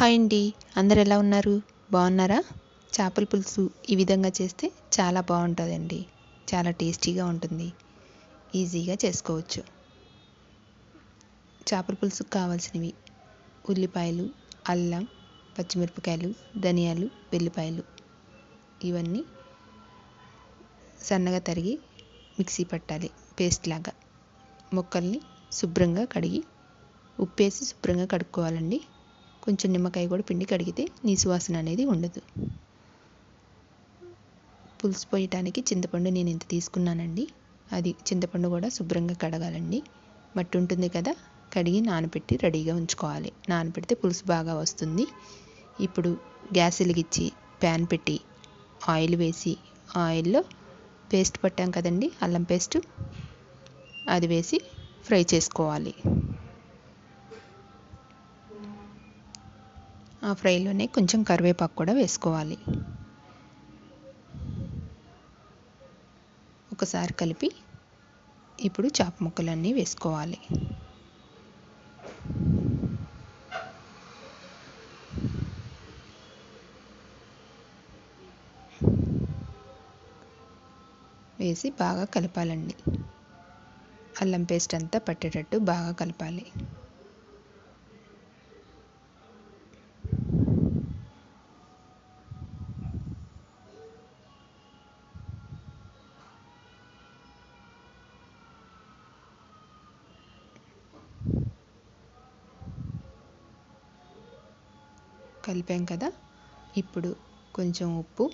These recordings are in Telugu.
హాయ్ అండి. అందరు ఎలా ఉన్నారు? బాగున్నారా? చేపల పులుసు ఈ విధంగా చేస్తే చాలా బాగుంటుందండి. చాలా టేస్టీగా ఉంటుంది. ఈజీగా చేసుకోవచ్చు. చేపల పులుసుకు కావాల్సినవి ఉల్లిపాయలు అల్లం పచ్చిమిరపకాయలు ధనియాలు వెల్లిపాయలు. ఇవన్నీ సన్నగా తరిగి మిక్సీ పట్టాలి. పేస్ట్ లాగా. ముక్కల్ని శుభ్రంగా కడిగి ఉప్పేసి శుభ్రంగా కడుక్కోవాలండి. కొంచెం నిమ్మకాయ కూడా పిండి కడిగితే నీసు వాసన అనేది ఉండదు. పులుసు పోయటానికి చింతపండు నేను ఇంత తీసుకున్నానండి. అది చింతపండు కూడా శుభ్రంగా కడగాలండి. మట్టి ఉంటుంది కదా కడిగి నానబెట్టి రెడీగా ఉంచుకోవాలి. నానబెడితే పులుసు బాగా వస్తుంది. ఇప్పుడు గ్యాస్ వెలిగించి ప్యాన్ పెట్టి ఆయిల్ వేసి ఆయిల్లో పేస్ట్ పట్టాం కదండి అల్లం పేస్ట్. అది వేసి ఫ్రై చేసుకోవాలి. ఆ ఫ్రైలోనే కొంచెం కరివేపాకు కూడా వేసుకోవాలి. ఒకసారి కలిపి ఇప్పుడు చాప ముక్కలన్నీ వేసుకోవాలి. వేసి బాగా కలపాలండి. అల్లం పేస్ట్ అంతా పట్టేటట్టు బాగా కలపాలి. కలిపాం కదా. ఇప్పుడు కొంచెం ఉప్పు.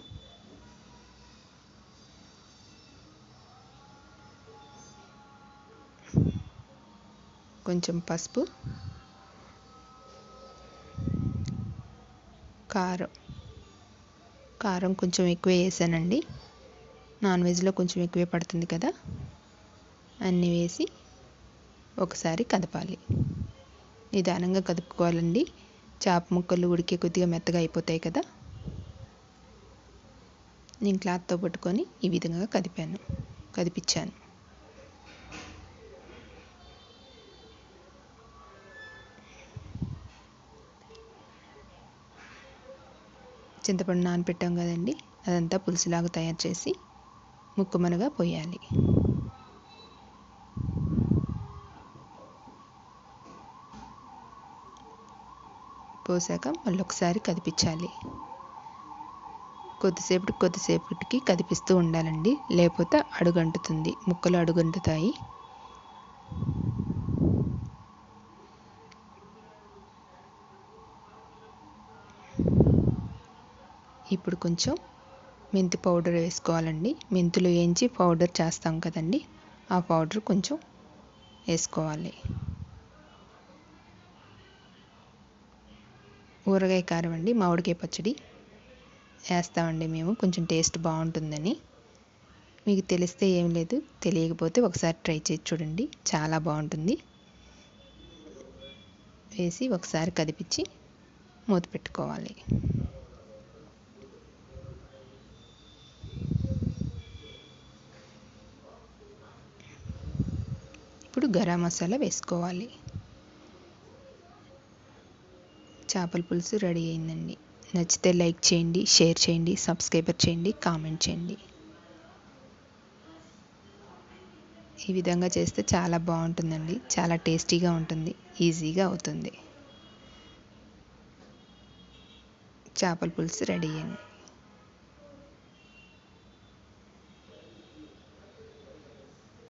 కొంచెం పసుపు. కారం. కారం కొంచెం ఎక్కువ వేసానండి. నాన్ వెజ్లో కొంచెం ఎక్కువే పడుతుంది కదా. అన్నీ వేసి ఒకసారి కదపాలి. నిదానంగా కదుపుకోవాలండి. చేప ముక్కలు ఉడికే కొద్దిగా మెత్తగా అయిపోతాయి కదా? నేను క్లాత్తో పట్టుకొని ఈ విధంగా కదిపాను. కదిపించాను. చింతపండు నానపెట్టాం కదండి అదంతా పులుసులాగా తయారు చేసి ముక్కుమనగా పోయాలి. పోసాక మళ్ళీ ఒకసారి కదిపించాలి. కొద్దిసేపటికి కొద్దిసేపటికి కదిపిస్తూ ఉండాలండి. లేకపోతే అడుగంటుతుంది. ముక్కలు అడుగంటుతాయి. ఇప్పుడు కొంచెం మెంతి పౌడర్ వేసుకోవాలండి. మెంతులు వేయించి పౌడర్ చేస్తాం కదండి. ఆ పౌడర్ కొంచెం వేసుకోవాలి. ఊరగాయ కారం అండి మామిడికాయ పచ్చడి వేస్తామండి మేము. కొంచెం టేస్ట్ బాగుంటుందని. మీకు తెలిస్తే ఏం లేదు తెలియకపోతే ఒకసారి ట్రై చేసి చూడండి. చాలా బాగుంటుంది. వేసి ఒకసారి కదిపించి మూత పెట్టుకోవాలి. ఇప్పుడు గరం మసాలా వేసుకోవాలి. చేపల పులుసు రెడీ అయిందండి. నచ్చితే లైక్ చేయండి షేర్ చేయండి సబ్స్క్రైబర్ చేయండి కామెంట్ చేయండి. ఈ విధంగా చేస్తే చాలా బాగుంటుందండి. చాలా టేస్టీగా ఉంటుంది ఈజీగా అవుతుంది. చేపల పులుసు రెడీ అయింది.